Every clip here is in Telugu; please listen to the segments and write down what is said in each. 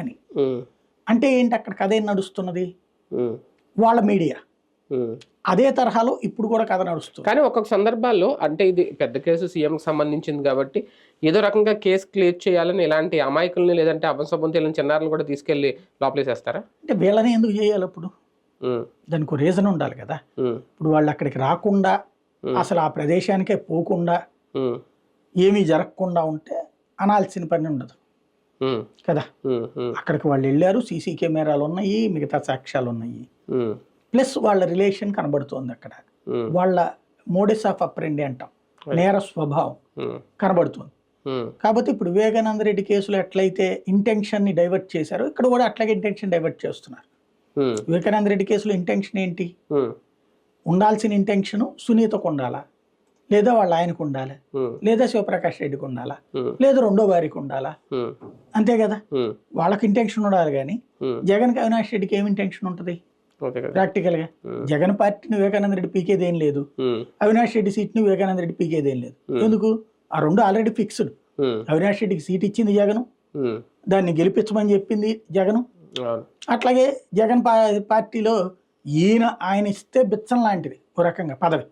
అని. అంటే ఏంటి అక్కడ కథ ఏం నడుస్తున్నది? వాళ్ళ మీడియా. అదే తరహాలో ఇప్పుడు కూడా కథ నడుస్తుంది. కానీ ఒక్కొక్క సందర్భాల్లో అంటే ఇది పెద్ద కేసు సీఎంకి సంబంధించింది కాబట్టి ఏదో రకంగా కేసు క్లియర్ చేయాలని ఇలాంటి అమాయకుల్ని లేదంటే అభంశుభం తెలియని చిన్నారులను కూడా తీసుకెళ్ళి లోపలేసేస్తారా? అంటే వీళ్ళని ఎందుకు చేయాలి అప్పుడు దానికి రీజన్ ఉండాలి కదా. ఇప్పుడు వాళ్ళు అక్కడికి రాకుండా. అసలు ఆ ప్రదేశానికే పోకుండా ఏమీ జరగకుండా ఉంటే అనాల్సిన పని ఉండదు. కదా? అక్కడికి వాళ్ళు వెళ్ళారు సీసీ కెమెరాలు ఉన్నాయి మిగతా సాక్ష్యాలు ఉన్నాయి ప్లస్ వాళ్ళ రిలేషన్ కనబడుతోంది అక్కడ. వాళ్ళ మోడెస్ ఆఫ్ అప్రెండి అంటాం. నేర స్వభావం కనబడుతుంది. కాబట్టి ఇప్పుడు వివేకానంద రెడ్డి కేసులో ఎట్లయితే ఇంటెన్షన్ని డైవర్ట్ చేశారో ఇక్కడ కూడా అట్లాగే ఇంటెన్షన్ డైవర్ట్ చేస్తున్నారు. వివేకానంద రెడ్డి కేసులో ఇంటెన్షన్ ఏంటి? ఉండాల్సిన ఇంటెన్షన్ సునీతకు ఉండాలా? లేదా వాళ్ళ ఆయనకు ఉండాలి? లేదా శివప్రకాష్ రెడ్డికి ఉండాలా? లేదా రెండో భార్యకు ఉండాలా? అంతే కదా? వాళ్ళకి ఇంటెన్షన్ ఉండాలి కానీ. ఉమ్. జగన్కి అవినాష్ రెడ్డికి ఏమి ఇంటెన్షన్ ఉంటుంది? ప్రాక్టికల్గా. ఉమ్, జగన్ పార్టీని వివేకానంద రెడ్డి పీకేది లేదు. అవినాష్ రెడ్డి సీట్ని వివేకానంద రెడ్డి పీకేది లేదు. ఎందుకు? ఆ రెండు ఆల్రెడీ ఫిక్స్డ్ అవినాష్ రెడ్డికి సీట్ ఇచ్చింది జగన్. దాన్ని గెలిపించమని చెప్పింది జగన్. అట్లాగే జగన్ పార్టీలో ఈయన ఆయన ఇస్తే బిచ్చం లాంటిది ఒక రకంగా పదవి.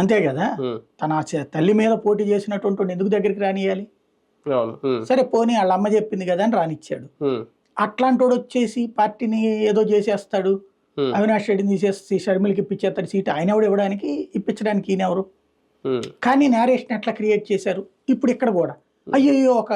అంతే కదా? తన తల్లి మీద పోటీ చేసినటువంటి ఎందుకు దగ్గరికి రానియాలి సరే పోనీ వాళ్ళ అమ్మ చెప్పింది కదా అని రానిచ్చాడు. ఉమ్, అట్లాంటి వాడు వచ్చేసి పార్టీని ఏదో చేసేస్తాడు. అవినాష్ రెడ్డిని తీసేసి షర్మిలకి ఇప్పించేస్తాడు సీట్. ఆయన ఎవడు ఇవ్వడానికి ఇప్పించడానికి ఈయన ఎవరు కానీ నేరేషన్ ఎట్లా క్రియేట్ చేశారు? ఇప్పుడు ఇక్కడ కూడా. అయ్యయ్యో ఒక